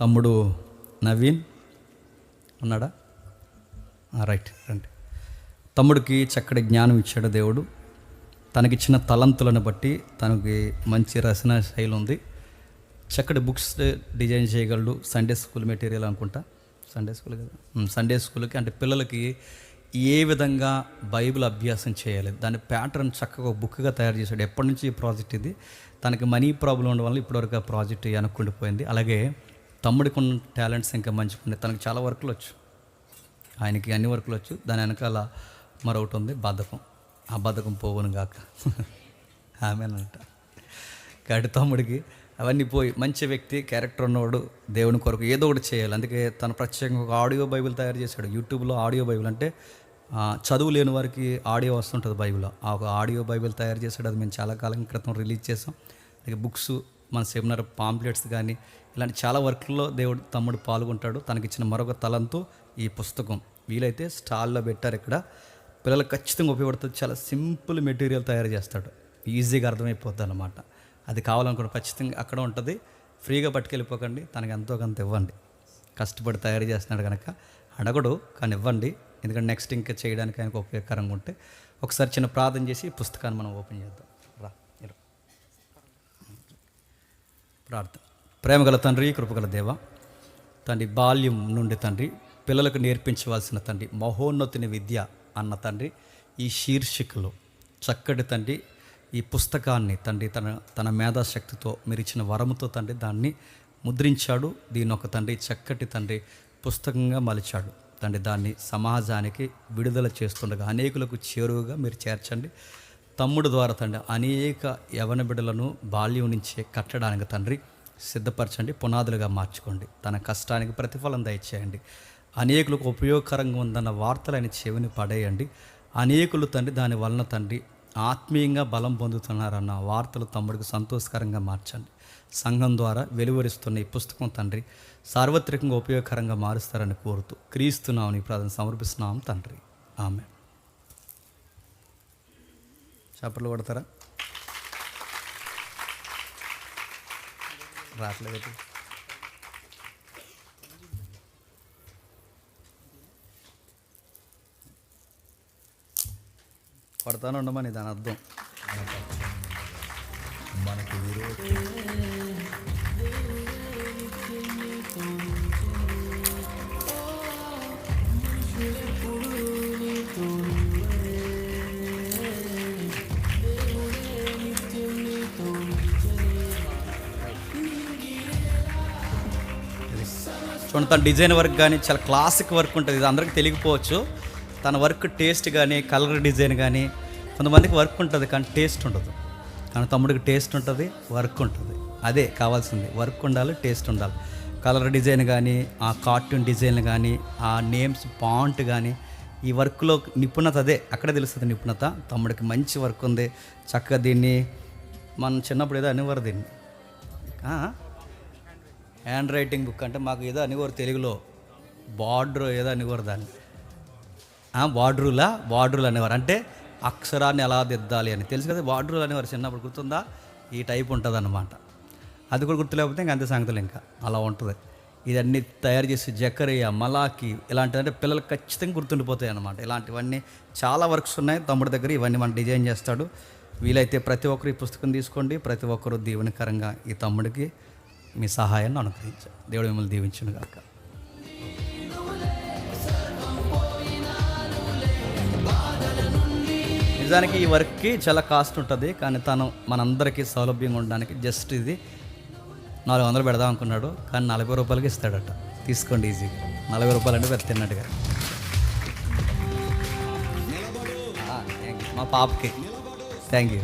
తమ్ముడు నవీన్ ఉన్నాడా? రైట్ రండి. తమ్ముడికి చక్కటి జ్ఞానం ఇచ్చాడు దేవుడు. తనకిచ్చిన తలంతులను బట్టి తనకి మంచి రచన శైలి ఉంది. చక్కటి బుక్స్ డిజైన్ చేయగలడు. సండే స్కూల్ మెటీరియల్ అనుకుంటా. సండే స్కూల్ కదా? సండే స్కూల్కి అంటే పిల్లలకి ఏ విధంగా బైబిల్ అభ్యాసం చేయాలి దాని ప్యాటర్న్ చక్కగా ఒక బుక్గా తయారు చేశాడు. ఎప్పటి నుంచి ఈ ప్రాజెక్ట్ ఇది? తనకి మనీ ప్రాబ్లం ఉండడం వల్ల ఇప్పటివరకు ఆ ప్రాజెక్ట్ అనుకుండిపోయింది. అలాగే తమ్ముడికి ఉన్న టాలెంట్స్ ఇంకా మంచిగా ఉన్నాయి తనకి చాలా వర్కులు వచ్చు ఆయనకి అన్ని వర్కులు వచ్చు దాని వెనకాల మరొకటి ఉంది బద్ధకం. ఆ బద్ధకం పోవును గాక. ఆమెనంట. కాబట్టి తమ్ముడికి అవన్నీ పోయి మంచి వ్యక్తి క్యారెక్టర్ ఉన్నవాడు దేవుని కొరకు ఏదో ఒకటి చేయాలి. అందుకే తను ప్రత్యేకంగా ఒక ఆడియో బైబిల్ తయారు చేశాడు. యూట్యూబ్లో ఆడియో బైబిల్ అంటే చదువు లేని వారికి ఆడియో వస్తుంటుంది బైబిల్ ఆ ఒక ఆడియో బైబిల్ తయారు చేశాడు. అది మేము చాలా కాలం క్రితం రిలీజ్ చేసాం అలాగే బుక్స్ మన సెమినార్ పాంప్లెట్స్ కానీ ఇలాంటి చాలా వర్క్లో దేవుడు తమ్ముడు పాల్గొంటాడు. తనకిచ్చిన మరొక తలంతో ఈ పుస్తకం. వీలైతే స్టాల్లో పెట్టారు ఇక్కడ. పిల్లలకు ఖచ్చితంగా ఉపయోగపడుతుంది. చాలా సింపుల్ మెటీరియల్ తయారు చేస్తాడు. ఈజీగా అర్థమైపోద్ది అనమాట అది కావాలనుకుంటే ఖచ్చితంగా అక్కడ ఉంటుంది. ఫ్రీగా పట్టుకెళ్ళిపోకండి. తనకి ఎంతో కొంత ఇవ్వండి. కష్టపడి తయారు చేస్తున్నాడు కనుక అడగడు కానీ ఇవ్వండి. ఎందుకంటే నెక్స్ట్ ఇంకా చేయడానికి ఆయనకు ఉపయోగకరంగా ఉంటే. ఒకసారి చిన్న ప్రార్థన చేసి ఈ పుస్తకాన్ని మనం ఓపెన్ చేద్దాం. ప్రార్థన. ప్రేమగల తండ్రి కృపగల దేవ తండ్రి బాల్యం నుండి తండ్రి పిల్లలకు నేర్పించవలసిన తండ్రి మహోన్నతిని విద్య అన్న తండ్రి ఈ శీర్షికలో చక్కటి తండ్రి ఈ పుస్తకాన్ని తండ్రి తన తన మేధాశక్తితో మీరు ఇచ్చిన వరముతో తండ్రి దాన్ని ముద్రించాడు. దీని ఒక తండ్రి చక్కటి తండ్రి పుస్తకంగా మలిచాడు. తండ్రి దాన్ని సమాజానికి విడుదల చేస్తుండగా అనేకులకు చేరువుగా మీరు చేర్చండి. తమ్ముడు ద్వారా తండ్రి అనేక యవన బిడ్డలను బాల్యం నుంచే కట్టడానికి తండ్రి సిద్ధపరచండి పునాదులుగా మార్చుకోండి. తన కష్టానికి ప్రతిఫలం దయచేయండి. అనేకులకు ఉపయోగకరంగా ఉందన్న వార్తలు ఆయన చెవిని పడేయండి. అనేకులు తండ్రి దాని వలన తండ్రి ఆత్మీయంగా బలం పొందుతున్నారన్న వార్తలు తమ్ముడికి సంతోషకరంగా మార్చండి. సంఘం ద్వారా వెలువరిస్తున్న ఈ పుస్తకం తండ్రి సార్వత్రికంగా ఉపయోగకరంగా మారుస్తారని కోరుతూ క్రీస్తున్నామని ప్రధాన ప్రార్థన సమర్పిస్తున్నాం తండ్రి. ఆమె చేపలు కొడతారా? రావట్లేదు కొడతాను ఉండమని దాని అర్థం. మనకి చూడండి తన డిజైన్ వర్క్ కానీ చాలా క్లాసిక్ వర్క్ ఉంటుంది. ఇది అందరికీ తెలియకపోవచ్చు. తన వర్క్ టేస్ట్ కానీ కలర్ డిజైన్ కానీ కొంతమందికి వర్క్ ఉంటుంది కానీ టేస్ట్ ఉండదు. కానీ తమ్ముడికి టేస్ట్ ఉంటుంది వర్క్ ఉంటుంది. అదే కావాల్సింది. వర్క్ ఉండాలి టేస్ట్ ఉండాలి. కలర్ డిజైన్ కానీ ఆ కార్టూన్ డిజైన్ కానీ ఆ నేమ్స్ పాంట్ కానీ ఈ వర్క్లో నిపుణత అదే. అక్కడే తెలుస్తుంది నిపుణత. తమ్ముడికి మంచి వర్క్ ఉంది. చక్కగా దీన్ని మనం చిన్నప్పుడు ఏదో అనేవారు దీన్ని. హ్యాండ్ రైటింగ్ బుక్ అంటే మాకు ఏదో అనివారు తెలుగులో. బార్డర్ ఏదో అనివారు దాన్ని. ఆ, బార్డరులా అనేవారు. అంటే అక్షరాన్ని ఎలా దిద్దాలి అని. తెలుసు కదా బార్డరులు అనేవారు చిన్నప్పుడు గుర్తుందా? ఈ టైప్ ఉంటుంది అన్నమాట అది కూడా గుర్తులేకపోతే ఇంకా అంతే సంగతులు ఇంకా. అలా ఉంటుంది. ఇదన్నీ తయారు చేసి జకరియా మలాకి ఇలాంటివి అంటే పిల్లలు ఖచ్చితంగా గుర్తుండిపోతాయి అన్నమాట. ఇలాంటివన్నీ చాలా వర్క్స్ ఉన్నాయి. తమ్ముడి దగ్గర ఇవన్నీ మనం డిజైన్ చేస్తాడు. వీలైతే ప్రతి ఒక్కరు ఈ పుస్తకం తీసుకోండి. ప్రతి ఒక్కరు దీవెనకరంగా ఈ తమ్ముడికి మీ సహాయాన్ని అనుగ్రహించారు దేవుడు మిమ్మల్ని దీవించను గాక. నిజానికి ఈ వర్క్కి చాలా కాస్ట్ ఉంటుంది కానీ తను మనందరికీ సౌలభ్యంగా ఉండడానికి జస్ట్ ఇది నాలుగు వందలు పెడదాం అనుకున్నాడు కానీ నలభై రూపాయలకి ఇస్తాడట. తీసుకోండి ఈజీగా నలభై రూపాయలు అంటే పెద్ద తిన్నట్టుగా. మా పాపకి. Thank you